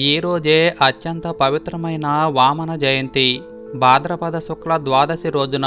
ఈరోజే అత్యంత పవిత్రమైన వామన జయంతి. భాద్రపద శుక్ల ద్వాదశి రోజున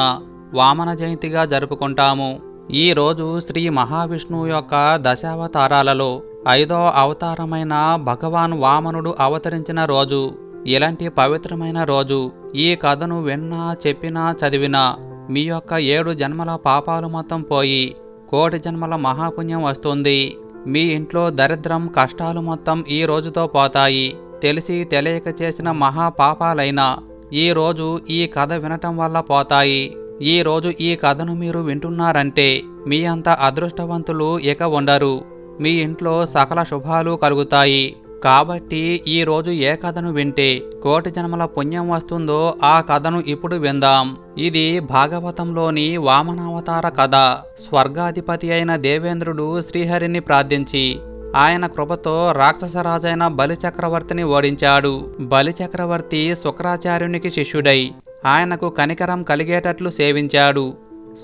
వామన జయంతిగా జరుపుకుంటాము. ఈ రోజు శ్రీ మహావిష్ణువు యొక్క దశావతారాలలో ఐదో అవతారమైన భగవాన్ వామనుడు అవతరించిన రోజు. ఇలాంటి పవిత్రమైన రోజు ఈ కథను విన్నా చెప్పినా చదివినా మీ యొక్క ఏడు జన్మల పాపాలు మొత్తం పోయి కోటి జన్మల మహాపుణ్యం వస్తుంది. మీ ఇంట్లో దరిద్రం కష్టాలు మొత్తం ఈ రోజుతో పోతాయి. తెలిసి తెలియక చేసిన మహా పాపాలైనా ఈ రోజు ఈ కథ వినటం వల్ల పోతాయి. ఈ రోజు ఈ కథను మీరు వింటున్నారంటే మీ అంత అదృష్టవంతులు ఇక ఉండరు. మీ ఇంట్లో సకల శుభాలు కలుగుతాయి. కాబట్టి ఈ రోజు ఏ కథను వింటే కోటి జన్మల పుణ్యం వస్తుందో ఆ కథను ఇప్పుడు విందాం. ఇది భాగవతంలోని వామనావతార కథ. స్వర్గాధిపతి అయిన దేవేంద్రుడు శ్రీహరిని ప్రార్థించి ఆయన కృపతో రాక్షసరాజైన బలిచక్రవర్తిని ఓడించాడు. బలిచక్రవర్తి శుక్రాచార్యునికి శిష్యుడై ఆయనకు కనికరం కలిగేటట్లు సేవించాడు.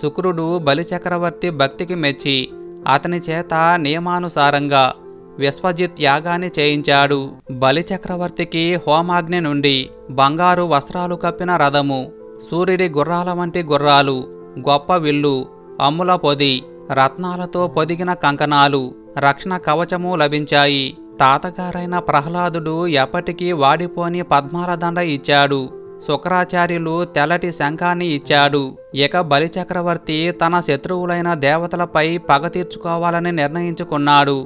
శుక్రుడు బలిచక్రవర్తి భక్తికి మెచ్చి అతని చేత నియమానుసారంగా విశ్వజిత్ యాగాన్ని చేయించాడు. బలిచక్రవర్తికి హోమాగ్ని నుండి బంగారు వస్త్రాలు కప్పిన రథము సూర్యుడి గుర్రాల వంటి గుర్రాలు గొప్ప విల్లు అమ్ముల పొది రత్నాలతో పొదిగిన కంకణాలు రక్షణ కవచము లభించాయి. తాతగారైన ప్రహ్లాదుడు ఎప్పటికీ వాడిపోని పద్మాల దండ ఇచ్చాడు. శుక్రాచార్యులు తెల్లటి శంఖాన్ని ఇచ్చాడు. ఇక బలిచక్రవర్తి తన శత్రువులైన దేవతలపై పగ తీర్చుకోవాలని నిర్ణయించుకున్నాడు.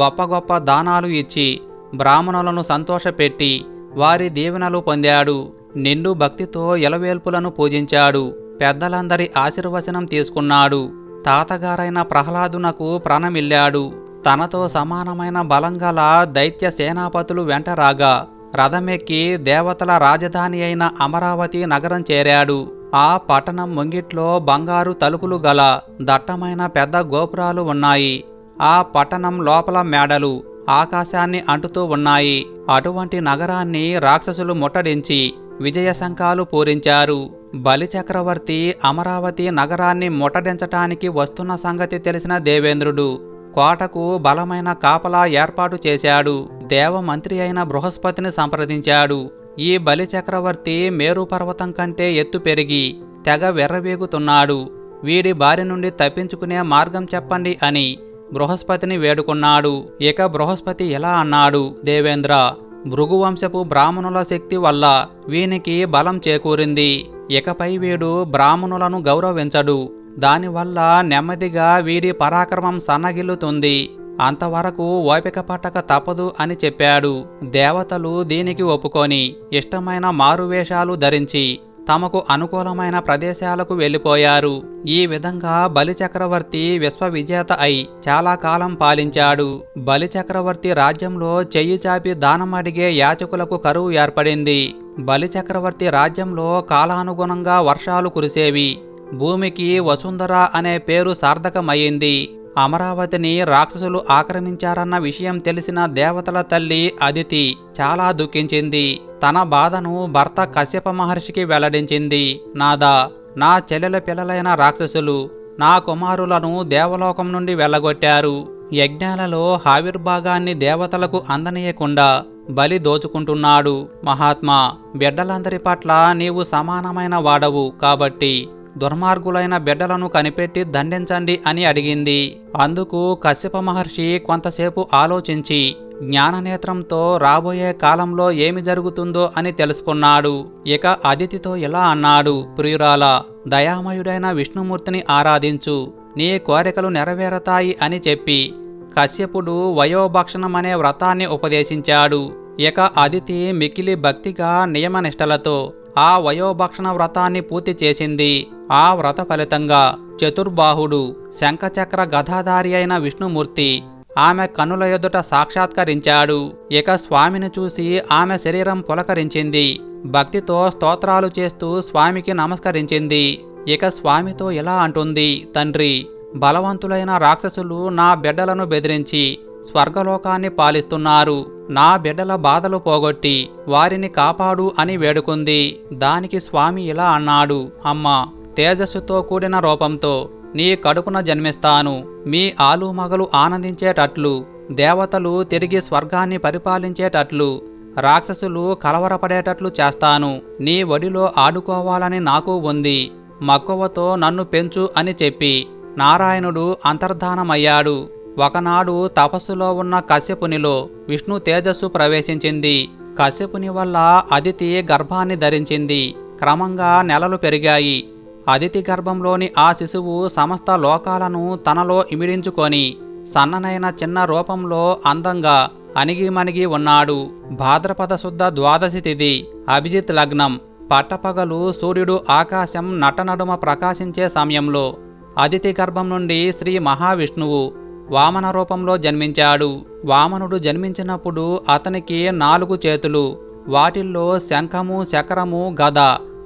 గొప్ప గొప్ప దానాలు ఇచ్చి బ్రాహ్మణులను సంతోషపెట్టి వారి దీవెనలు పొందాడు. నిండు భక్తితో ఎలవేల్పులను పూజించాడు. పెద్దలందరి ఆశీర్వచనం తీసుకున్నాడు. తాతగారైన ప్రహ్లాదునకు ప్రాణమిల్లాడు. తనతో సమానమైన బలంగల దైత్య సేనాపతులు వెంట రాగా రథమెక్కి దేవతల రాజధాని అయిన అమరావతి నగరం చేరాడు. ఆ పట్టణం ముంగిట్లో బంగారు తలుపులు గల దట్టమైన పెద్ద గోపురాలు ఉన్నాయి. ఆ పట్టణం లోపల మేడలు ఆకాశాన్ని అంటుతూ ఉన్నాయి. అటువంటి నగరాన్ని రాక్షసులు ముట్టడించి విజయ శంఖాలు పూరించారు బలిచక్రవర్తి అమరావతి నగరాన్ని ముట్టడించటానికి వస్తున్న సంగతి తెలిసిన దేవేంద్రుడు కోటకు బలమైన కాపలా ఏర్పాటు చేశాడు. దేవమంత్రి అయిన బృహస్పతిని సంప్రదించాడు. ఈ బలిచక్రవర్తి మేరుపర్వతం కంటే ఎత్తు పెరిగి తెగ వెర్రవేగుతున్నాడు. వీడి బారి నుండి తప్పించుకునే మార్గం చెప్పండి అని బృహస్పతిని వేడుకున్నాడు. ఇక బృహస్పతి ఎలా అన్నాడు? దేవేంద్ర భృగువంశపు బ్రాహ్మణుల శక్తి వల్ల వీనికి బలం చేకూరింది. ఇకపై వీడు బ్రాహ్మణులను గౌరవించడు. దానివల్ల నెమ్మదిగా వీడి పరాక్రమం సన్నగిల్లుతుంది. అంతవరకు ఓపిక పట్టక తప్పదు అని చెప్పాడు. దేవతలు దీనికి ఒప్పుకొని ఇష్టమైన మారువేషాలు ధరించి తమకు అనుకూలమైన ప్రదేశాలకు వెళ్ళిపోయారు. ఈ విధంగా బలిచక్రవర్తి విశ్వవిజేత అయి చాలా కాలం పాలించాడు. బలిచక్రవర్తి రాజ్యంలో చెయ్యి చాపి దానం అడిగే యాచకులకు కరువు ఏర్పడింది. బలిచక్రవర్తి రాజ్యంలో కాలానుగుణంగా వర్షాలు కురిసేవి. భూమికి వసుంధర అనే పేరు సార్థకమయ్యింది. అమరావతిని రాక్షసులు ఆక్రమించారన్న విషయం తెలిసిన దేవతల తల్లి అదితి చాలా దుఃఖించింది. తన బాధను భర్త కశ్యప మహర్షికి వెల్లడించింది. నాదా నా చెల్లెల పిల్లలైన రాక్షసులు నా కుమారులను దేవలోకం నుండి వెళ్ళగొట్టారు. యజ్ఞాలలో ఆవిర్భాగాన్ని దేవతలకు అందనీయకుండా బలి దోచుకుంటున్నాడు మహాత్మా. బిడ్డలందరి పట్ల నీవు సమానమైన వాడవు కాబట్టి దుర్మార్గులైన బిడ్డలను కనిపెట్టి దండించండి అని అడిగింది. అందుకు కశ్యప మహర్షి కొంతసేపు ఆలోచించి జ్ఞాననేత్రంతో రాబోయే కాలంలో ఏమి జరుగుతుందో అని తెలుసుకున్నాడు. ఇక అదితితో ఇలా అన్నాడు ప్రియురాల దయామయుడైన విష్ణుమూర్తిని ఆరాధించు నీ కోరికలు నెరవేరతాయి అని చెప్పి. కశ్యపుడు వయోభక్షణం అనే వ్రతాన్ని ఉపదేశించాడు. ఇక అదితి మికిలి భక్తిగా నియమనిష్టలతో ఆ వయోభక్షణ వ్రతాన్ని పూర్తి చేసింది. ఆ వ్రత ఫలితంగా చతుర్బాహుడు శంఖచక్ర గదాధారి అయిన విష్ణుమూర్తి ఆమె కనుల ఎదుట సాక్షాత్కరించాడు. ఇక స్వామిని చూసి ఆమె శరీరం పులకరించింది. భక్తితో స్తోత్రాలు చేస్తూ స్వామికి నమస్కరించింది. ఇక స్వామితో ఇలా అంటుంది తండ్రి బలవంతులైన రాక్షసులు నా బిడ్డలను బెదిరించి స్వర్గలోకాన్ని పాలిస్తున్నారు. నా బిడ్డల బాధలు పోగొట్టి వారిని కాపాడు అని వేడుకుంది. దానికి స్వామి ఇలా అన్నాడు అమ్మా తేజస్సుతో కూడిన రూపంతో నీ కడుపున జన్మిస్తాను. మీ ఆలుమగలు ఆనందించేటట్లు దేవతలు తిరిగి స్వర్గాన్ని పరిపాలించేటట్లు రాక్షసులు కలవరపడేటట్లు చేస్తాను. నీ ఒడిలో ఆడుకోవాలని నాకు ఉంది. మక్కువతో నన్ను పెంచు అని చెప్పి నారాయణుడు అంతర్ధానమయ్యాడు. ఒకనాడు తపస్సులో ఉన్న కశ్యపునిలో విష్ణు తేజస్సు ప్రవేశించింది. కశ్యపుని వల్ల అదితి గర్భాన్ని ధరించింది. క్రమంగా నెలలు పెరిగాయి. అదితి గర్భంలోని ఆ శిశువు సమస్త లోకాలను తనలో ఇమిడించుకొని సన్ననైన చిన్న రూపంలో అందంగా అణిగిమణిగి ఉన్నాడు. భాద్రపద శుద్ధ ద్వాదశి తిథి అభిజిత్ లగ్నం పట్టపగలు సూర్యుడు ఆకాశం నటనడుమ ప్రకాశించే సమయంలో అదితి గర్భం నుండి శ్రీ మహావిష్ణువు వామన రూపంలో జన్మించాడు. వామనుడు జన్మించినప్పుడు అతనికి నాలుగు చేతులు వాటిల్లో శంఖము శకరము గద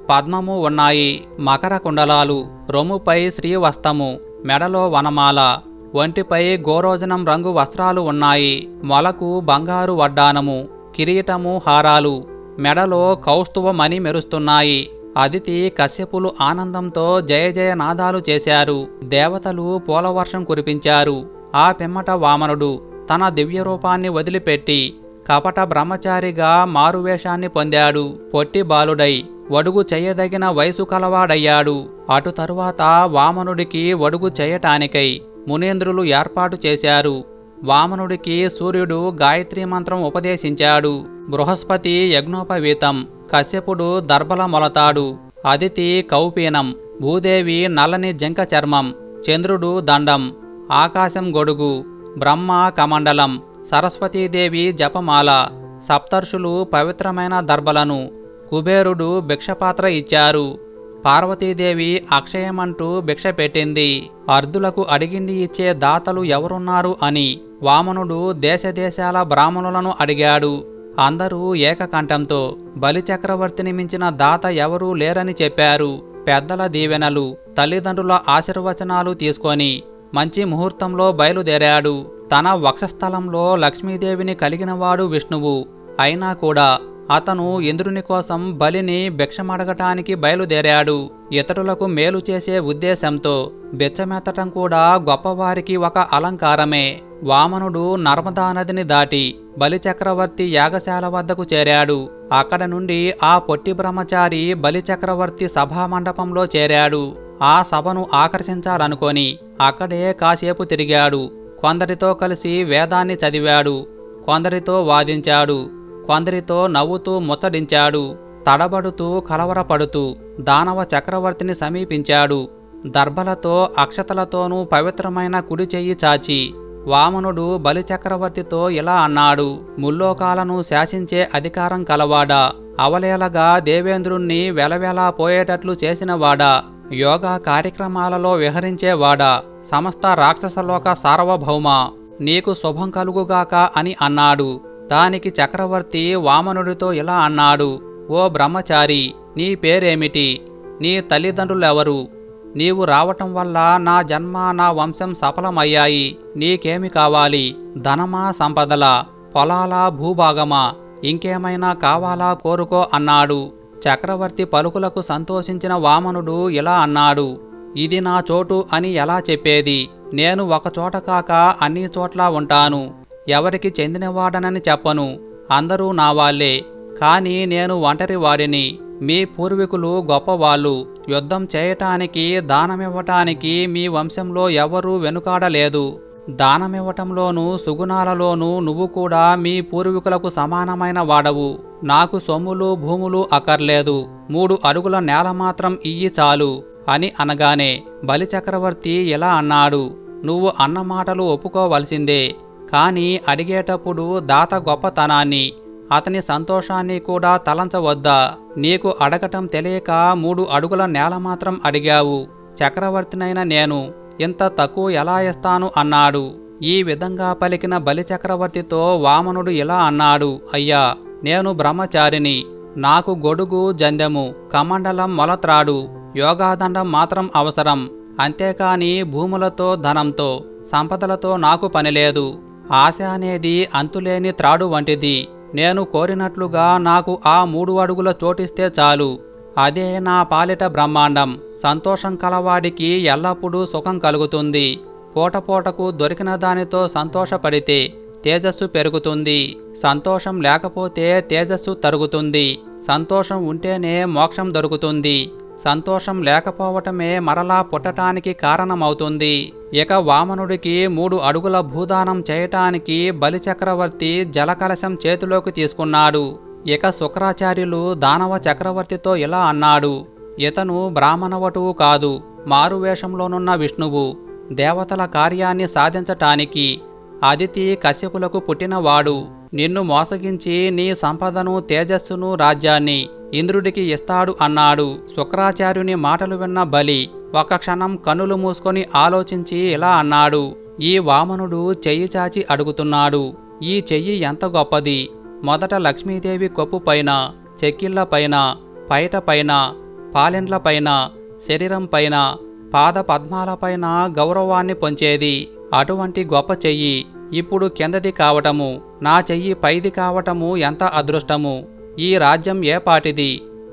పద్మము ఉన్నాయి. మకర కుండలాలు రొమ్ముపై శ్రీవస్తము మెడలో వనమాల ఒంటిపై గోరోజనం రంగు వస్త్రాలు ఉన్నాయి. మొలకు బంగారు వడ్డానము కిరీటము హారాలు మెడలో కౌస్తువమణి మెరుస్తున్నాయి. అదితి కశ్యపులు ఆనందంతో జయ జయ నాదాలు చేశారు. దేవతలు పూలవర్షం కురిపించారు. ఆ పిమ్మట వామనుడు తన దివ్య రూపాన్ని వదిలిపెట్టి కపట బ్రహ్మచారిగా మారువేషాన్ని పొందాడు. పొట్టి బాలుడై వడుగు చేయదగిన వయసు కలవాడయ్యాడు. అటు తరువాత వామనుడికి వడుగు చేయటానికై మునేంద్రులు ఏర్పాటు చేశారు. వామనుడికి సూర్యుడు గాయత్రి మంత్రం ఉపదేశించాడు. బృహస్పతి యజ్ఞోపవీతం కశ్యపుడు దర్భల మొలతాడు అదితి కౌపీనం భూదేవి నల్లని జంక చర్మం చంద్రుడు దండం ఆకాశం గొడుగు బ్రహ్మ కమండలం సరస్వతీదేవి జపమాల సప్తర్షులు పవిత్రమైన దర్భలను కుబేరుడు భిక్షపాత్ర ఇచ్చారు. పార్వతీదేవి అక్షయమంటూ భిక్ష పెట్టింది. అర్ధులకు అడిగింది ఇచ్చే దాతలు ఎవరున్నారు అని వామనుడు దేశదేశాల బ్రాహ్మణులను అడిగాడు. అందరూ ఏకకంఠంతో బలిచక్రవర్తిని మించిన దాత ఎవరూ లేరని చెప్పారు. పెద్దల దీవెనలు తల్లిదండ్రుల ఆశీర్వచనాలు తీసుకొని మంచి ముహూర్తంలో బయలుదేరాడు. తన వక్షస్థలంలో లక్ష్మీదేవిని కలిగినవాడు విష్ణువు. అయినా కూడా అతను ఇంద్రుని కోసం బలిని భిక్షమడగటానికి బయలుదేరాడు. ఇతరులకు మేలు చేసే ఉద్దేశంతో బెచ్చమెత్తటం కూడా గొప్పవారికి ఒక అలంకారమే. వామనుడు నర్మదా నదిని దాటి బలిచక్రవర్తి యాగశాల వద్దకు చేరాడు. అక్కడ నుండి ఆ పొట్టి బ్రహ్మచారి బలిచక్రవర్తి సభామండపంలో చేరాడు. ఆ సభను ఆకర్షించాలనుకొని అక్కడే కాసేపు తిరిగాడు. కొందరితో కలిసి వేదాన్ని చదివాడు. కొందరితో వాదించాడు. కొందరితో నవ్వుతూ ముచ్చడించాడు తడబడుతూ కలవరపడుతూ దానవ చక్రవర్తిని సమీపించాడు. దర్భలతో అక్షతలతోనూ పవిత్రమైన కుడి చెయ్యి చాచి వామనుడు బలిచక్రవర్తితో ఇలా అన్నాడు. ముల్లోకాలను శాసించే అధికారం కలవాడా? అవలేలగా దేవేంద్రుణ్ణి వెలవెలా పోయేటట్లు చేసినవాడా? యోగా కార్యక్రమాలలో విహరించేవాడా? సమస్త రాక్షసలోక సార్వభౌమ నీకు శుభం కలుగుగాక అని అన్నాడు. దానికి చక్రవర్తి వామనుడితో ఇలా అన్నాడు ఓ బ్రహ్మచారి నీ పేరేమిటి? నీ తల్లిదండ్రులెవరు? నీవు రావటం వల్ల నా జన్మ నా వంశం సఫలమయ్యాయి. నీకేమి కావాలి? ధనమా సంపదల? పొలాల భూభాగమా? ఇంకేమైనా కావాలా కోరుకో అన్నాడు. చక్రవర్తి పలుకులకు సంతోషించిన వామనుడు ఇలా అన్నాడు ఇది నా చోటు అని ఎలా చెప్పేది? నేను ఒకచోట కాక అన్ని చోట్ల ఉంటాను. ఎవరికి చెందినవాడనని చెప్పను. అందరూ నా వాళ్ళే. కానీ నేను ఒంటరి వాడిని. మీ పూర్వీకులు గొప్పవాళ్ళు. యుద్ధం చేయటానికి దానమివ్వటానికి మీ వంశంలో ఎవరూ వెనుకాడలేదు. దానమివ్వటంలోనూ సుగుణాలలోనూ నువ్వు కూడా మీ పూర్వీకులకు సమానమైన వాడవు. నాకు సొమ్ములు భూములు అక్కర్లేదు. మూడు అడుగుల నేల మాత్రం ఇయ్యి చాలు. అని అనగానే బలిచక్రవర్తి ఇలా అన్నాడు. నువ్వు అన్న మాటలు ఒప్పుకోవలసిందే. కానీ అడిగేటప్పుడు దాత గొప్పతనాన్ని అతని సంతోషాన్ని కూడా తలంచవద్దా? నీకు అడగటం తెలియక మూడు అడుగుల నేల మాత్రం అడిగావు. చక్రవర్తినైన నేను ఇంత తక్కువ ఎలా ఇస్తాను అన్నాడు. ఈ విధంగా పలికిన బలిచక్రవర్తితో వామనుడు ఇలా అన్నాడు అయ్యా నేను బ్రహ్మచారిని. నాకు గొడుగు జందెము కమండలం మొలత్రాడు. యోగాదండం మాత్రం అవసరం. అంతేకాని భూములతో ధనంతో సంపదలతో నాకు పనిలేదు ఆశ అనేది అంతులేని త్రాడు వంటిది. నేను కోరినట్లుగా నాకు ఆ మూడు అడుగుల చోటిస్తే చాలు. అదే నా పాలిట బ్రహ్మాండం. సంతోషం కలవాడికి ఎల్లప్పుడూ సుఖం కలుగుతుంది. పూటపూటకు దొరికిన దానితో సంతోషపడితే తేజస్సు పెరుగుతుంది. సంతోషం లేకపోతే తేజస్సు తరుగుతుంది. సంతోషం ఉంటేనే మోక్షం దొరుకుతుంది. సంతోషం లేకపోవటమే మరలా పుట్టటానికి కారణమవుతుంది. ఇక వామనుడికి మూడు అడుగుల భూదానం చేయటానికి బలిచక్రవర్తి జలకలశం చేతిలోకి తీసుకున్నాడు. ఇక శుక్రాచార్యులు దానవ చక్రవర్తితో ఇలా అన్నాడు. ఇతను బ్రాహ్మణవటువు కాదు మారువేషంలోనున్న విష్ణువు. దేవతల కార్యాన్ని సాధించటానికి అదితి కశ్యపులకు పుట్టినవాడు. నిన్ను మోసగించి నీ సంపదను తేజస్సును రాజ్యాన్ని ఇంద్రుడికి ఇస్తాడు అన్నాడు. శుక్రాచార్యుని మాటలు విన్న బలి ఒక క్షణం కన్నులు మూసుకొని ఆలోచించి ఇలా అన్నాడు. ఈ వామనుడు చెయ్యి చాచి అడుగుతున్నాడు. ఈ చెయ్యి ఎంత గొప్పది? మొదట లక్ష్మీదేవి కొప్పు పైన చెక్కిళ్ళ పైన పైట పైన పాలెండ్ల పైన శరీరం పైన పాద పద్మాలపైన గౌరవాన్ని పొంచేది. అటువంటి గొప్ప చెయ్యి ఇప్పుడు కిందది కావటము నా చెయ్యి పైది కావటము ఎంత అదృష్టము? ఈ రాజ్యం ఏపాటిది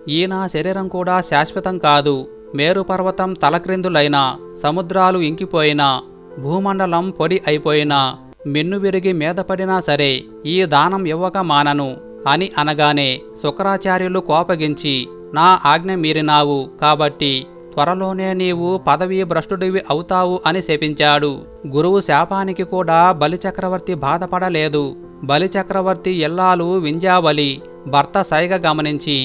ఈ నా శరీరం కూడా శాశ్వతం కాదు. మేరు పర్వతం తలక్రిందులైనా సముద్రాలు ఇంకిపోయినా భూమండలం పొడి అయిపోయినా మిన్ను విరిగి మీద పడినా సరే ఈ దానం ఇవ్వక మానను అని అనగానే శుక్రాచార్యులు కోపగించి నా ఆజ్ఞ మీరినావు కాబట్టి త్వరలోనే నీవు పదవీ భ్రష్టుడివి అవుతావు అని శపించాడు. గురువు శాపానికి కూడా బలిచక్రవర్తి బాధపడలేదు. బలిచక్రవర్తి ఎల్లాలు వింజావలి భర్త సైగ గమనించి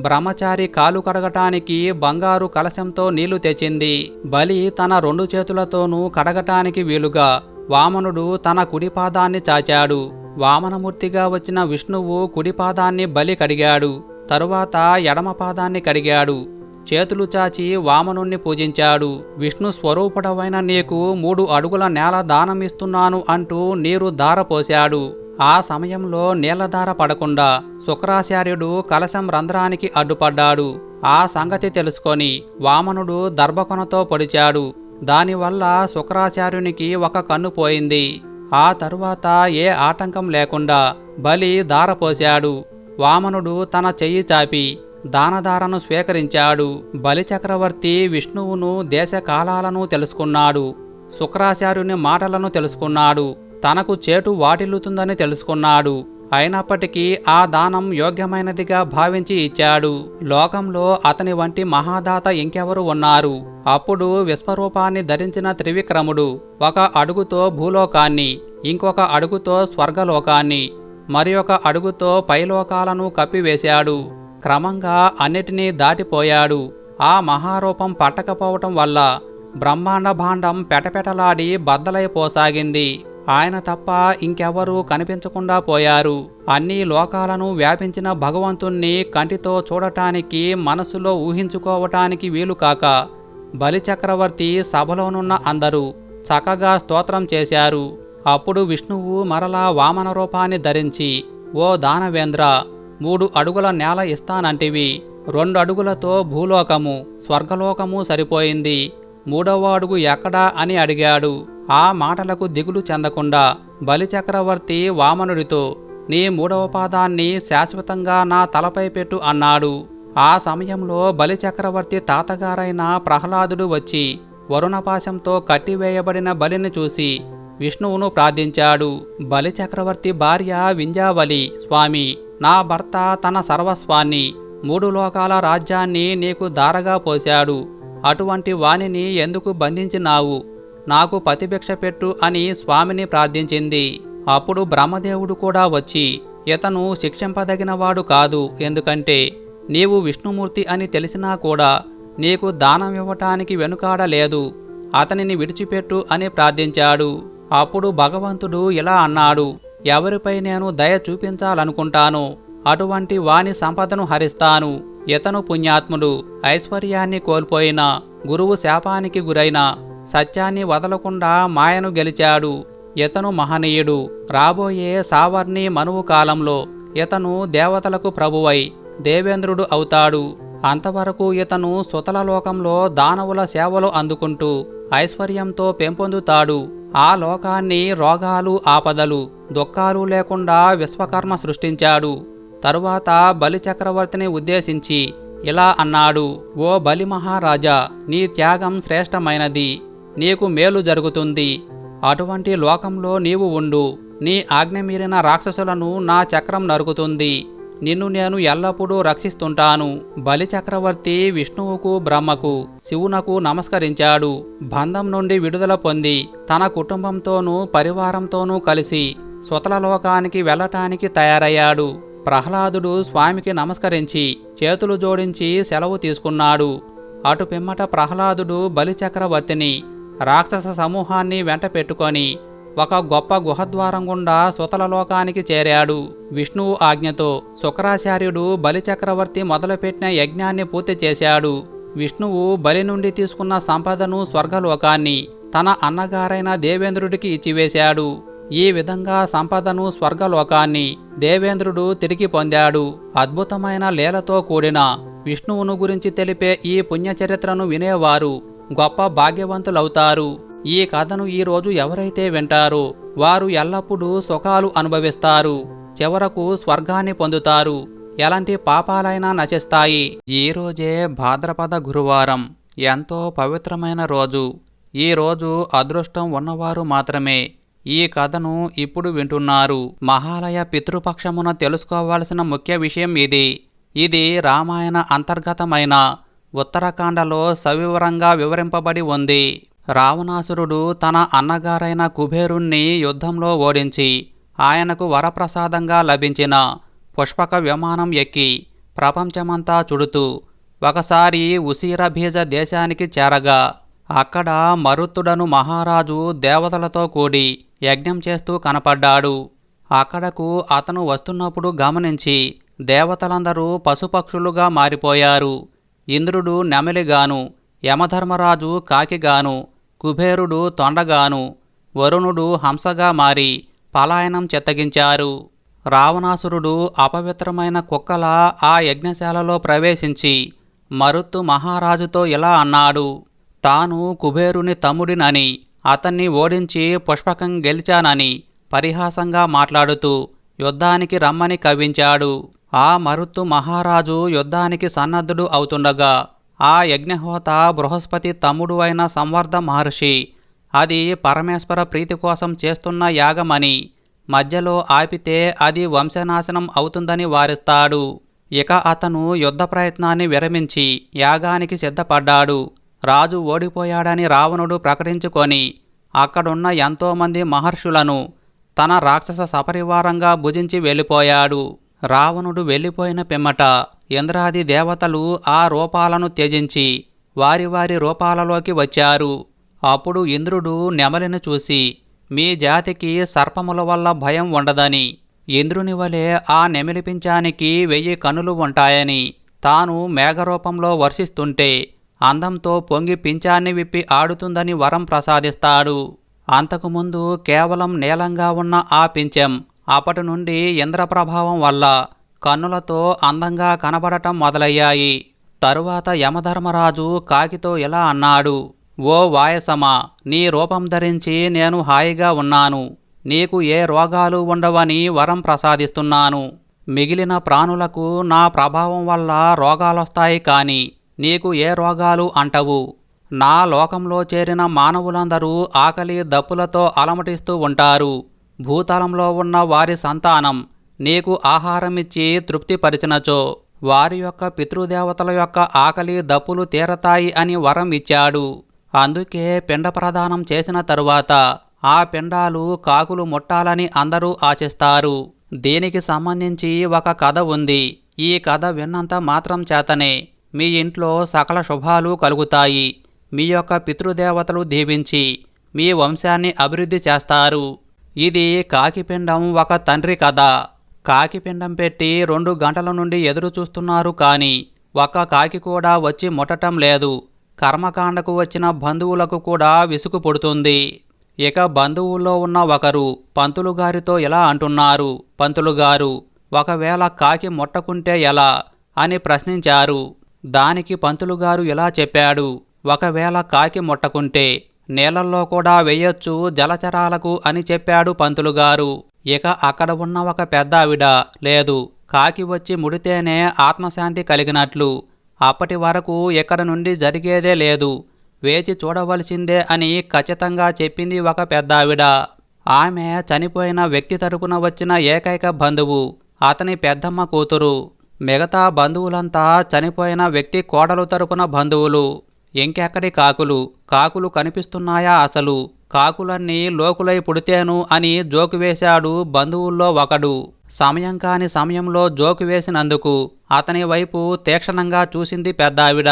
బ్రహ్మచారి కాలు కడగటానికి బంగారు కలశంతో నీళ్ళు తెచ్చింది. బలి తన రెండు చేతులతోనూ కడగటానికి వీలుగా వామనుడు తన కుడిపాదాన్ని చాచాడు. వామనమూర్తిగా వచ్చిన విష్ణువు కుడిపాదాన్ని బలి కడిగాడు. తరువాత ఎడమ పాదాన్ని కడిగాడు. చేతులు చాచి వామనుణ్ణి పూజించాడు. విష్ణు స్వరూపుడవైన నీకు మూడు అడుగుల నేల దానమిస్తున్నాను అంటూ నీరు దారపోశాడు ఆ సమయంలో నీళ్ళధార పడకుండా శుక్రాచార్యుడు కలశం రంధ్రానికి అడ్డుపడ్డాడు. ఆ సంగతి తెలుసుకొని వామనుడు దర్భకొనతో పొడిచాడు. దానివల్ల శుక్రాచార్యునికి ఒక కన్ను పోయింది. ఆ తరువాత ఏ ఆటంకం లేకుండా బలి దారపోశాడు వామనుడు తన చెయ్యి చాపి దానదారను స్వీకరించాడు. బలిచక్రవర్తి విష్ణువును దేశకాలాలను తెలుసుకున్నాడు. శుక్రాచార్యుని మాటలను తెలుసుకున్నాడు. తనకు చేటు వాటిల్లుతుందని తెలుసుకున్నాడు. అయినప్పటికీ ఆ దానం యోగ్యమైనదిగా భావించి ఇచ్చాడు. లోకంలో అతని వంటి మహాదాత ఇంకెవరు ఉన్నారు? అప్పుడు విశ్వరూపాన్ని ధరించిన త్రివిక్రముడు ఒక అడుగుతో భూలోకాన్ని ఇంకొక అడుగుతో స్వర్గలోకాన్ని మరి ఒక అడుగుతో పైలోకాలను కప్పివేశాడు. క్రమంగా అన్నిటినీ దాటిపోయాడు. ఆ మహారూపం పట్టకపోవటం వల్ల బ్రహ్మాండ భాండం పెటపెటలాడి బద్దలైపోసాగింది ఆయన తప్ప ఇంకెవరూ కనిపించకుండా పోయారు. అన్ని లోకాలను వ్యాపించిన భగవంతుణ్ణి కంటితో చూడటానికి మనసులో ఊహించుకోవటానికి వీలుకాక బలిచక్రవర్తి సభలోనున్న అందరూ చక్కగా స్తోత్రం చేశారు. అప్పుడు విష్ణువు మరలా వామన రూపాన్ని ధరించి ఓ దానవేంద్ర మూడు అడుగుల నేల ఇస్తానంటివి. రెండు అడుగులతో భూలోకము స్వర్గలోకము సరిపోయింది. మూడవ అడుగు ఎక్కడా? అని అడిగాడు. ఆ మాటలకు దిగులు చెందకుండా బలిచక్రవర్తి వామనుడితో నీ మూడవ పాదాన్ని శాశ్వతంగా నా తలపై పెట్టు అన్నాడు. ఆ సమయంలో బలిచక్రవర్తి తాతగారైన ప్రహ్లాదుడు వచ్చి వరుణపాశంతో కట్టివేయబడిన బలిని చూసి విష్ణువును ప్రార్థించాడు. బలిచక్రవర్తి భార్య వింజావలి స్వామి నా భర్త తన సర్వస్వాన్ని మూడు లోకాల రాజ్యాన్ని నీకు దారగా పోశాడు. అటువంటి వానిని ఎందుకు బంధించినావు? నాకు పతిభిక్ష పెట్టు అని స్వామిని ప్రార్థించింది. అప్పుడు బ్రహ్మదేవుడు కూడా వచ్చి ఇతను శిక్షింపదగినవాడు కాదు. ఎందుకంటే నీవు విష్ణుమూర్తి అని తెలిసినా కూడా నీకు దానం ఇవ్వటానికి వెనుకాడలేదు. అతనిని విడిచిపెట్టు అని ప్రార్థించాడు. అప్పుడు భగవంతుడు ఇలా అన్నాడు ఎవరిపై నేను దయ చూపించాలనుకుంటాను అటువంటి వాని సంపదను హరిస్తాను. ఇతను పుణ్యాత్ముడు ఐశ్వర్యాన్ని కోల్పోయిన గురువు శాపానికి గురైన సత్యాన్ని వదలకుండా మాయను గెలిచాడు. ఇతను మహనీయుడు రాబోయే సావర్ణి మనువు కాలంలో ఇతను దేవతలకు ప్రభువై దేవేంద్రుడు అవుతాడు. అంతవరకు ఇతను సుతల లోకంలో దానవుల సేవలు అందుకుంటూ ఐశ్వర్యంతో పెంపొందుతాడు. ఆ లోకాన్ని రోగాలు ఆపదలు దుఃఖాలు లేకుండా విశ్వకర్మ సృష్టించాడు. తరువాత బలి చక్రవర్తిని ఉద్దేశించి ఇలా అన్నాడు ఓ బలి మహారాజా నీ త్యాగం శ్రేష్టమైనది. నీకు మేలు జరుగుతుంది. అటువంటి లోకంలో నీవు ఉండు. నీ ఆజ్ఞ మీరిన రాక్షసులను నా చక్రం నరుకుతుంది. నిన్ను నేను ఎల్లప్పుడూ రక్షిస్తుంటాను. బలి చక్రవర్తి విష్ణువుకు బ్రహ్మకు శివునకు నమస్కరించాడు. బంధం నుండి విడుదల పొంది తన కుటుంబంతోనూ పరివారంతోనూ కలిసి స్వతలలోకానికి వెళ్ళటానికి తయారయ్యాడు. ప్రహ్లాదుడు స్వామికి నమస్కరించి చేతులు జోడించి సెలవు తీసుకున్నాడు. అటు పిమ్మట ప్రహ్లాదుడు బలిచక్రవర్తిని రాక్షస సమూహాన్ని వెంట పెట్టుకొని ఒక గొప్ప గుహద్వారం గుండా సుతల లోకానికి చేరాడు. విష్ణువు ఆజ్ఞతో శుక్రాచార్యుడు బలిచక్రవర్తి మొదలుపెట్టిన యజ్ఞాన్ని పూర్తి చేశాడు. విష్ణువు బలి నుండి తీసుకున్న సంపదను స్వర్గలోకాన్ని తన అన్నగారైన దేవేంద్రుడికి ఇచ్చివేశాడు. ఈ విధంగా సంపదను స్వర్గలోకాన్ని దేవేంద్రుడు తిరిగి పొందాడు. అద్భుతమైన లీలతో కూడిన విష్ణువును గురించి తెలిపే ఈ పుణ్యచరిత్రను వినేవారు గొప్ప భాగ్యవంతులవుతారు. ఈ కథను ఈరోజు ఎవరైతే వింటారో వారు ఎల్లప్పుడూ సుఖాలు అనుభవిస్తారు. చివరకు స్వర్గాన్ని పొందుతారు. ఎలాంటి పాపాలైనా నశిస్తాయి. ఈ రోజే భాద్రపద గురువారం. ఎంతో పవిత్రమైన రోజు. ఈ రోజు అదృష్టం ఉన్నవారు మాత్రమే. ఈ కథను ఇప్పుడు వింటున్నారు. మహాలయ పితృపక్షమున తెలుసుకోవాల్సిన ముఖ్య విషయం ఇది. ఇది రామాయణ అంతర్గతమైన ఉత్తరాఖండలో సవివరంగా వివరింపబడి ఉంది. రావణాసురుడు తన అన్నగారైన కుబేరుణ్ణి యుద్ధంలో ఓడించి ఆయనకు వరప్రసాదంగా లభించిన పుష్పక విమానం ఎక్కి ప్రపంచమంతా చుడుతూ ఒకసారి ఉసిరబీజ దేశానికి చేరగా అక్కడ మరుత్తుడను మహారాజు దేవతలతో కూడి యజ్ఞం చేస్తూ కనపడ్డాడు. అక్కడకు అతను వస్తున్నప్పుడు గమనించి దేవతలందరూ పశుపక్షులుగా మారిపోయారు. ఇంద్రుడు నెమలిగాను యమధర్మరాజు కాకిగాను కుబేరుడు తొండగాను వరుణుడు హంసగా మారి పలాయనం చెత్తగించారు. రావణాసురుడు అపవిత్రమైన కుక్కల ఆ యజ్ఞశాలలో ప్రవేశించి మరుత్తు మహారాజుతో ఇలా అన్నాడు తాను కుబేరుని తమ్ముడినని అతన్ని ఓడించి పుష్పకం గెలిచానని పరిహాసంగా మాట్లాడుతూ యుద్ధానికి రమ్మని కవ్వించాడు. ఆ మరుత్తు మహారాజు యుద్ధానికి సన్నద్ధుడు అవుతుండగా ఆ యజ్ఞహోత బృహస్పతి తమ్ముడు అయిన సంవర్ధ మహర్షి. అది పరమేశ్వర ప్రీతి కోసం చేస్తున్న యాగమని మధ్యలో ఆపితే అది వంశనాశనం అవుతుందని వారిస్తాడు. ఇక అతను యుద్ధ ప్రయత్నాన్ని విరమించి యాగానికి సిద్ధపడ్డాడు. రాజు ఓడిపోయాడని రావణుడు ప్రకటించుకొని అక్కడున్న ఎంతోమంది మహర్షులను తన రాక్షస సపరివారంగా భుజించి వెళ్ళిపోయాడు. రావణుడు వెళ్ళిపోయిన పిమ్మట ఇంద్రాది దేవతలు ఆ రూపాలను త్యజించి వారి వారి రూపాలలోకి వచ్చారు. అప్పుడు ఇంద్రుడు నెమలిని చూసి మీ జాతికి సర్పముల వల్ల భయం ఉండదని ఇంద్రుని వలె ఆ నెమిలిపించానికి వెయ్యి కనులు ఉంటాయని తాను మేఘరూపంలో వర్షిస్తుంటే అందంతో పొంగి పించాన్ని విప్పి ఆడుతుందని వరం ప్రసాదిస్తాడు. అంతకుముందు కేవలం నీలంగా ఉన్న ఆ పించం అప్పటి నుండి ఇంద్రప్రభావం వల్ల కన్నులతో అందంగా కనబడటం మొదలయ్యాయి. తరువాత యమధర్మరాజు కాకితో ఇలా అన్నాడు ఓ వాయసమా నీ రూపం ధరించి నేను హాయిగా ఉన్నాను. నీకు ఏ రోగాలు ఉండవని వరం ప్రసాదిస్తున్నాను. మిగిలిన ప్రాణులకు నా ప్రభావం వల్ల రోగాలొస్తాయి కాని నీకు ఏ రోగాలు అంటవు. నా లోకంలో చేరిన మానవులందరూ ఆకలి దప్పులతో అలమటిస్తూ ఉంటారు. భూతలంలో ఉన్న వారి సంతానం నీకు ఆహారమిచ్చి తృప్తిపరిచినచో వారి యొక్క పితృదేవతల యొక్క ఆకలి దప్పులు తీరతాయి అని వరం ఇచ్చాడు. అందుకే పిండ ప్రదానం చేసిన తరువాత ఆ పిండాలు కాకులు ముట్టాలని అందరూ ఆశిస్తారు. దీనికి సంబంధించి ఒక కథ ఉంది. ఈ కథ విన్నంత మాత్రం చేతనే మీ ఇంట్లో సకల శుభాలు కలుగుతాయి. మీ యొక్క పితృదేవతలు దీవించి మీ వంశాన్ని అభివృద్ధి చేస్తారు. ఇది కాకిపిండం ఒక తండ్రి కథ. కాకిపిండం పెట్టి రెండు గంటల నుండి ఎదురు చూస్తున్నారు కానీ ఒక్క కాకి కూడా వచ్చి ముట్టటం లేదు. కర్మకాండకు వచ్చిన బంధువులకు కూడా విసుగు పుడుతుంది. ఇక బంధువుల్లో ఉన్న ఒకరు పంతులు గారితో ఇలా అంటున్నారు. పంతులు గారు ఒకవేళ కాకి ముట్టకుంటే ఎలా అని ప్రశ్నించారు. దానికి పంతులు గారు ఇలా చెప్పాడు. ఒకవేళ కాకి ముట్టకుంటే నీళ్ళల్లో కూడా వెయ్యొచ్చు జలచరాలకు అని చెప్పాడు పంతులు గారు. ఇక అక్కడ ఉన్న ఒక పెద్ద ఆవిడ లేదు. కాకి వచ్చి ముడితేనే ఆత్మశాంతి కలిగినట్లు. అప్పటి వరకు ఇక్కడ నుండి జరిగేదే లేదు. వేచి చూడవలసిందే అని ఖచ్చితంగా చెప్పింది ఒక పెద్ద ఆవిడ ఆమె చనిపోయిన వ్యక్తి తరపున వచ్చిన ఏకైక బంధువు అతని పెద్దమ్మ కూతురు. మిగతా బంధువులంతా చనిపోయిన వ్యక్తి కోడలు తరపున బంధువులు. ఇంకెక్కడి కాకులు? కాకులు కనిపిస్తున్నాయా అసలు? కాకులన్నీ లోకులై పుడితేను అని జోకు వేశాడు బంధువుల్లో ఒకడు. సమయం కాని సమయంలో జోకు వేసినందుకు అతని వైపు తీక్షణంగా చూసింది పెద్దావిడ.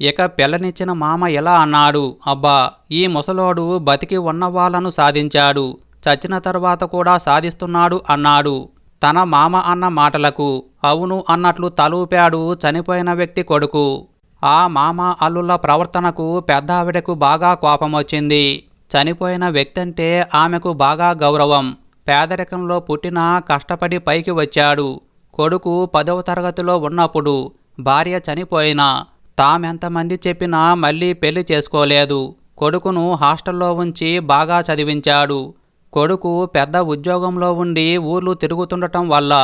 ఇక పిల్లనిచ్చిన మామ ఎలా అన్నాడు అబ్బా ఈ ముసలోడు బతికి ఉన్న వాళ్ళను సాధించాడు. చచ్చిన తర్వాత కూడా సాధిస్తున్నాడు అన్నాడు. తన మామ అన్న మాటలకు అవును అన్నట్లు తలూపాడు చనిపోయిన వ్యక్తి కొడుకు. ఆ మామ అల్లుల ప్రవర్తనకు పెద్ద ఆవిడకు బాగా కోపం వచ్చింది చనిపోయిన వ్యక్తి అంటే ఆమెకు బాగా గౌరవం. పేదరికంలో పుట్టిన కష్టపడి పైకి వచ్చాడు. కొడుకు పదవ తరగతిలో ఉన్నప్పుడు భార్య చనిపోయినా తామెంతమంది చెప్పినా మళ్ళీ పెళ్ళి చేసుకోలేదు. కొడుకును హాస్టల్లో ఉంచి బాగా చదివించాడు. కొడుకు పెద్ద ఉద్యోగంలో ఉండి ఊర్లు తిరుగుతుండటం వల్ల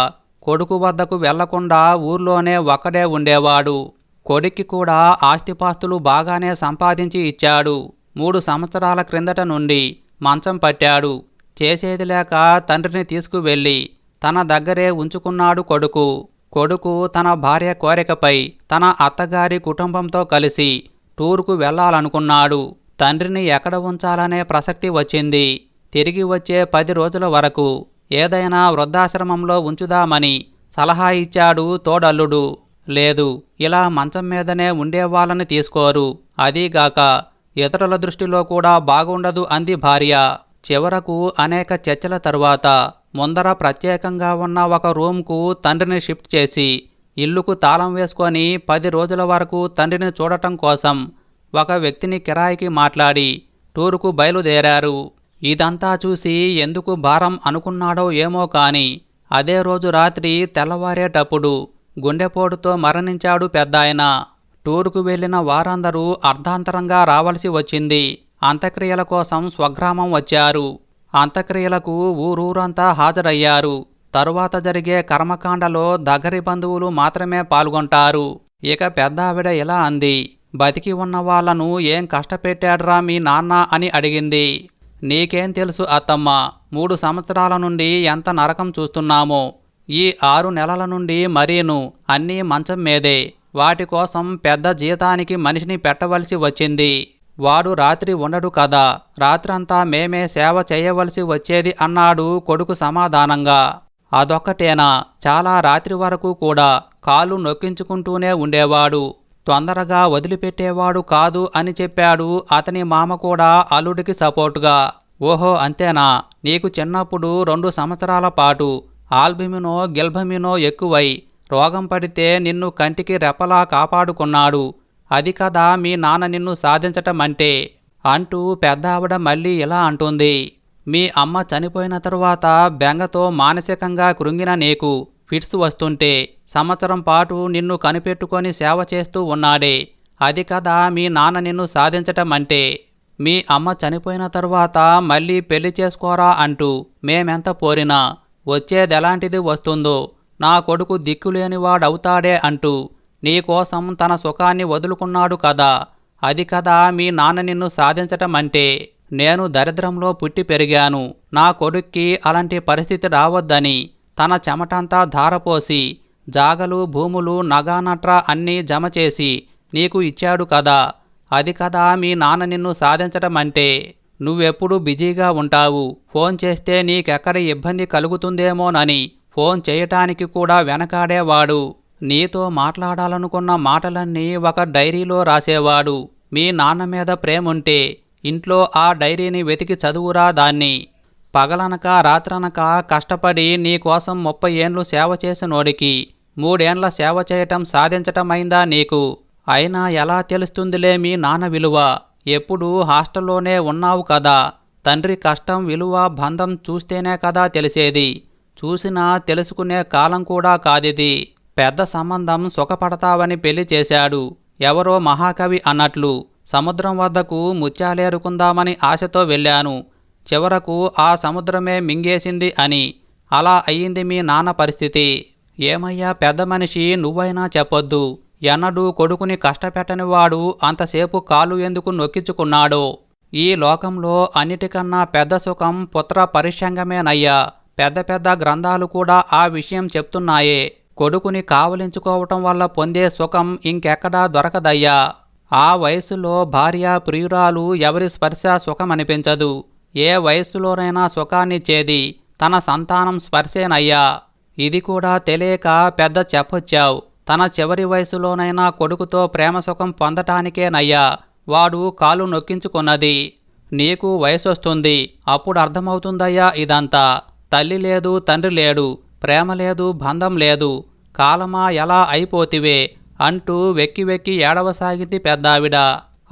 కొడుకు వద్దకు వెళ్ళకుండా ఊర్లోనే ఒక్కడే ఉండేవాడు. కొడుక్కి కూడా ఆస్తిపాస్తులు బాగానే సంపాదించి ఇచ్చాడు. మూడు సంవత్సరాల క్రిందట నుండి మంచం పట్టాడు. చేసేది లేక తండ్రిని తీసుకువెళ్ళి తన దగ్గరే ఉంచుకున్నాడు కొడుకు. కొడుకు తన భార్య కోరికపై తన అత్తగారి కుటుంబంతో కలిసి టూర్కు వెళ్ళాలనుకున్నాడు. తండ్రిని ఎక్కడ ఉంచాలనే ప్రసక్తి వచ్చింది. తిరిగి వచ్చే పది రోజుల వరకు ఏదైనా వృద్ధాశ్రమంలో ఉంచుదామని సలహా ఇచ్చాడు తోడల్లుడు. లేదు ఇలా మంచం మీదనే ఉండేవాళ్ళని తీసుకోరు. అదీగాక ఇతరుల దృష్టిలో కూడా బాగుండదు అంది భార్య. చివరకు అనేక చర్చల తరువాత ముందర ప్రత్యేకంగా ఉన్న ఒక రూమ్కు తండ్రిని షిఫ్ట్ చేసి ఇల్లుకు తాళం వేసుకొని పది రోజుల వరకు తండ్రిని చూడటం కోసం ఒక వ్యక్తిని కిరాయికి మాట్లాడి టూరుకు బయలుదేరారు. ఇదంతా చూసి ఎందుకు భారం అనుకున్నాడో ఏమో కాని అదే రోజు రాత్రి తెల్లవారేటప్పుడు గుండెపోటుతో మరణించాడు పెద్దాయన. టూరుకు వెళ్ళిన వారందరూ అర్ధాంతరంగా రావలసి వచ్చింది. అంత్యక్రియల కోసం స్వగ్రామం వచ్చారు. అంత్యక్రియలకు ఊరూరంతా హాజరయ్యారు. తరువాత జరిగే కర్మకాండలో దగ్గరి బంధువులు మాత్రమే పాల్గొంటారు. ఇక పెద్దావిడ ఇలా అంది. బతికి ఉన్న వాళ్ళను ఏం కష్టపెట్టాడ్రా మీ నాన్న? అని అడిగింది. నీకేం తెలుసు అత్తమ్మ మూడు సంవత్సరాల నుండి ఎంత నరకం చూస్తున్నామో. ఈ ఆరు నెలల నుండి మరీను అన్నీ మంచం మీదే. వాటి కోసం పెద్ద జీతానికి మనిషిని పెట్టవలసి వచ్చింది. వాడు రాత్రి ఉండడు కదా రాత్రంతా మేమే సేవ చేయవలసి వచ్చేది అన్నాడు కొడుకు సమాధానంగా. అదొక్కటేనా చాలా రాత్రి వరకు కూడా కాలు నొక్కించుకుంటూనే ఉండేవాడు. తొందరగా వదిలిపెట్టేవాడు కాదు అని చెప్పాడు అతని మామ కూడా అల్లుడికి సపోర్టుగా. ఓహో అంతేనా నీకు చిన్నప్పుడు రెండు సంవత్సరాల పాటు ఆల్బిమినో గిల్బమినో ఎక్కువై రోగం పడితే నిన్ను కంటికి రెపలా కాపాడుకున్నాడు. అది కదా మీ నాన్న నిన్ను సాధించటం అంటే అంటూ పెద్ద ఆవిడ మళ్ళీ ఇలా అంటుంది. మీ అమ్మ చనిపోయిన తరువాత బెంగతో మానసికంగా కృంగిన నీకు ఫిట్స్ వస్తుంటే సంవత్సరం పాటు నిన్ను కనిపెట్టుకొని సేవ చేస్తూ ఉన్నాడే. అది కదా మీ నాన్న నిన్ను సాధించటం అంటే మీ అమ్మ చనిపోయిన తరువాత మళ్ళీ పెళ్ళి చేసుకోరా అంటూ మేమెంత పోరినా వచ్చేదెలాంటిది వస్తుందో నా కొడుకు దిక్కులేనివాడవుతాడే అంటూ నీకోసం తన సుఖాన్ని వదులుకున్నాడు కదా. అది కదా మీ నాన్న నిన్ను సాధించటం అంటే నేను దరిద్రంలో పుట్టి పెరిగాను. నా కొడుక్కి అలాంటి పరిస్థితి రావద్దని తన చెమటంతా ధారపోసి జాగలు భూములు నగానట్రా అన్నీ జమ చేసి నీకు ఇచ్చాడు కదా. అది కదా మీ నాన్న నిన్ను సాధించటం అంటే నువ్వెప్పుడు బిజీగా ఉంటావు. ఫోన్ చేస్తే నీకెక్కడ ఇబ్బంది కలుగుతుందేమోనని ఫోన్ చేయటానికి కూడా వెనకాడేవాడు. నీతో మాట్లాడాలనుకున్న మాటలన్నీ ఒక డైరీలో రాసేవాడు. మీ నాన్న మీద ప్రేముంటే ఇంట్లో ఆ డైరీని వెతికి చదువురా దాన్ని. పగలనక రాత్రనక కష్టపడి నీకోసం ముప్పై ఏండ్లు సేవ చేసినోడికి మూడేండ్ల సేవ చేయటం సాధించటమైందా నీకు? అయినా ఎలా తెలుస్తుందిలే మీ నాన్న విలువ? ఎప్పుడు హాస్టల్లోనే ఉన్నావు కదా? తండ్రి కష్టం విలువ బంధం చూస్తేనే కదా తెలిసేది. చూసినా తెలుసుకునే కాలం కూడా కాదిది. పెద్ద సంబంధం సుఖపడతావని పెళ్ళి చేశాడు. ఎవరో మహాకవి అన్నట్లు సముద్రం వద్దకు ముత్యాలేరుకుందామని ఆశతో వెళ్ళాను. చివరకు ఆ సముద్రమే మింగేసింది అని. అలా అయ్యింది మీ నాన్న పరిస్థితి. ఏమయ్యా పెద్ద మనిషి నువ్వైనా చెప్పొద్దు. ఎన్నడూ కొడుకుని కష్టపెట్టని వాడు అంతసేపు కాలు ఎందుకు నొక్కించుకున్నాడో? ఈ లోకంలో అన్నిటికన్నా పెద్ద సుఖం పుత్ర పరిశంగమేనయ్యా పెద్ద పెద్ద గ్రంథాలు కూడా ఆ విషయం చెప్తున్నాయే. కొడుకుని కావలించుకోవటం వల్ల పొందే సుఖం ఇంకెక్కడా దొరకదయ్యా. ఆ వయసులో భార్య ప్రియురాలు ఎవరి స్పర్శ సుఖమనిపించదు. ఏ వయస్సులోనైనా సుఖాన్నిచ్చేది తన సంతానం స్పర్శేనయ్యా. ఇది కూడా తెలియక పెద్ద చెప్పొచ్చావు. తన చివరి వయసులోనైనా కొడుకుతో ప్రేమ సుఖం పొందటానికేనయ్యా. వాడు కాలు నొక్కించుకున్నది. నీకు వయసొస్తుంది. అప్పుడు అర్థమవుతుందయ్యా ఇదంతా. తల్లి లేదు తండ్రి లేడు. ప్రేమ లేదు బంధం లేదు. కాలమా ఎలా అయిపోతివే అంటూ వెక్కి వెక్కి ఏడవసాగింది పెద్దావిడ.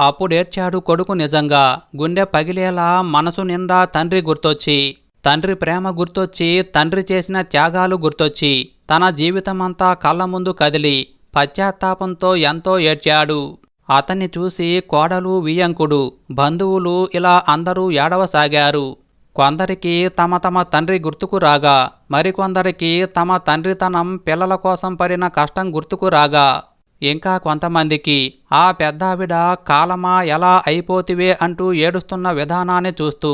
అప్పుడేడ్చాడు కొడుకు నిజంగా. గుండె పగిలేలా మనసు నిండా తండ్రి గుర్తొచ్చి తండ్రి ప్రేమ గుర్తొచ్చి తండ్రి చేసిన త్యాగాలు గుర్తొచ్చి తన జీవితమంతా కళ్ళ ముందు కదిలి పశ్చాత్తాపంతో ఎంతో ఏడ్చాడు. అతన్ని చూసి కోడలు వియంకుడు బంధువులు ఇలా అందరూ ఏడవసాగారు. కొందరికి తమ తమ తండ్రి గుర్తుకు రాగా మరికొందరికి తమ తండ్రితనం పిల్లల కోసం పడిన కష్టం గుర్తుకు రాగా ఇంకా కొంతమందికి ఆ పెద్దావిడ కాలమా ఎలా అయిపోతివే అంటూ ఏడుస్తున్న విధానాన్ని చూస్తూ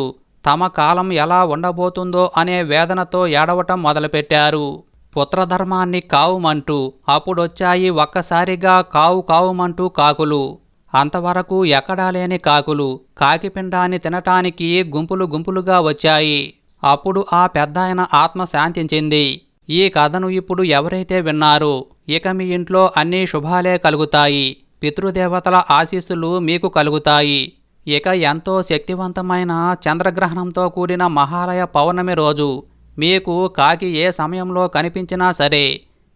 తమ కాలం ఎలా ఉండబోతుందో అనే వేదనతో ఏడవటం మొదలుపెట్టారు. పుత్రధర్మాన్ని కావుమంటూ అప్పుడొచ్చాయి ఒక్కసారిగా కావు కావుమంటూ కాకులు. అంతవరకు ఎక్కడా లేని కాకులు కాకిపిండాన్ని తినటానికి గుంపులు గుంపులుగా వచ్చాయి. అప్పుడు ఆ పెద్దాయన ఆత్మ శాంతించింది. ఈ కథను ఇప్పుడు ఎవరైతే విన్నారో ఇక మీ ఇంట్లో అన్ని శుభాలే కలుగుతాయి. పితృదేవతల ఆశీస్సులు మీకు కలుగుతాయి. ఇక ఎంతో శక్తివంతమైన చంద్రగ్రహణంతో కూడిన మహాలయ పౌర్ణమి రోజు మీకు కాకి ఏ సమయంలో కనిపించినా సరే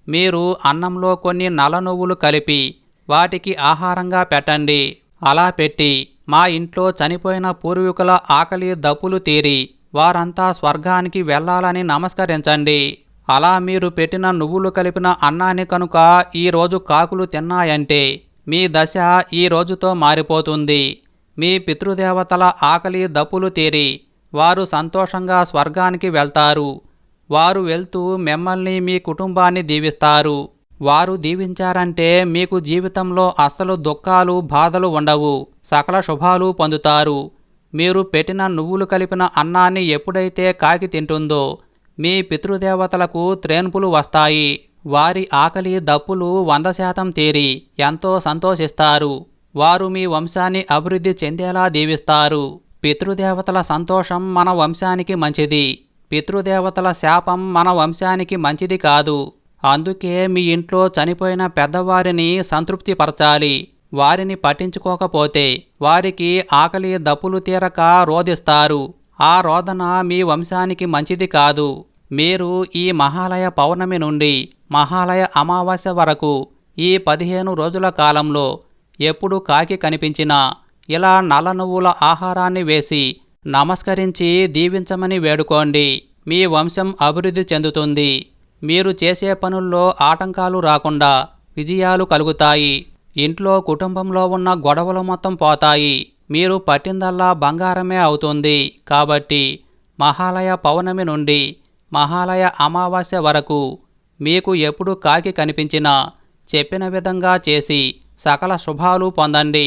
మీరు అన్నంలో కొన్ని నల్ల నువ్వులు కలిపి వాటికి ఆహారంగా పెట్టండి. అలా పెట్టి మా ఇంట్లో చనిపోయిన పూర్వీకుల ఆకలి దప్పులు తీరి వారంతా స్వర్గానికి వెళ్ళాలని నమస్కరించండి. అలా మీరు పెట్టిన నువ్వులు కలిపిన అన్నాన్ని కనుక ఈరోజు కాకులు తిన్నాయంటే మీ దశ ఈ రోజుతో మారిపోతుంది. మీ పితృదేవతల ఆకలి దప్పులు తీరి వారు సంతోషంగా స్వర్గానికి వెళ్తారు. వారు వెళ్తూ మిమ్మల్ని మీ కుటుంబాన్ని దీవిస్తారు. వారు దీవించారంటే మీకు జీవితంలో అస్సలు దుఃఖాలు బాధలు ఉండవు సకల శుభాలు పొందుతారు. మీరు పెట్టిన నువ్వులు కలిపిన అన్నాన్ని ఎప్పుడైతే కాకి తింటుందో మీ పితృదేవతలకు త్రేన్పులు వస్తాయి. వారి ఆకలి దప్పులు వంద శాతం తీరి ఎంతో సంతోషిస్తారు. వారు మీ వంశాన్ని అభివృద్ధి చెందేలా దీవిస్తారు. పితృదేవతల సంతోషం మన వంశానికి మంచిది. పితృదేవతల శాపం మన వంశానికి మంచిది కాదు. అందుకే మీ ఇంట్లో చనిపోయిన పెద్దవారిని సంతృప్తిపరచాలి. వారిని పట్టించుకోకపోతే వారికి ఆకలి దప్పులు తీరక రోధిస్తారు. ఆ రోదన మీ వంశానికి మంచిది కాదు. మీరు ఈ మహాలయ పౌర్ణమి నుండి మహాలయ అమావాస్య వరకు ఈ పదిహేను రోజుల కాలంలో ఎప్పుడు కాకి కనిపించినా ఇలా నల్ల నువ్వుల ఆహారాన్ని వేసి నమస్కరించి దీవించమని వేడుకోండి. మీ వంశం అభివృద్ధి చెందుతుంది. మీరు చేసే పనుల్లో ఆటంకాలు రాకుండా విజయాలు కలుగుతాయి. ఇంట్లో కుటుంబంలో ఉన్న గొడవలు మొత్తం పోతాయి. మీరు పట్టిందల్లా బంగారమే అవుతుంది. కాబట్టి మహాలయ పౌర్ణమి నుండి మహాలయ అమావాస్య వరకు మీకు ఎప్పుడు కాకి కనిపించినా చెప్పిన విధంగా చేసి సకల శుభాలు పొందండి.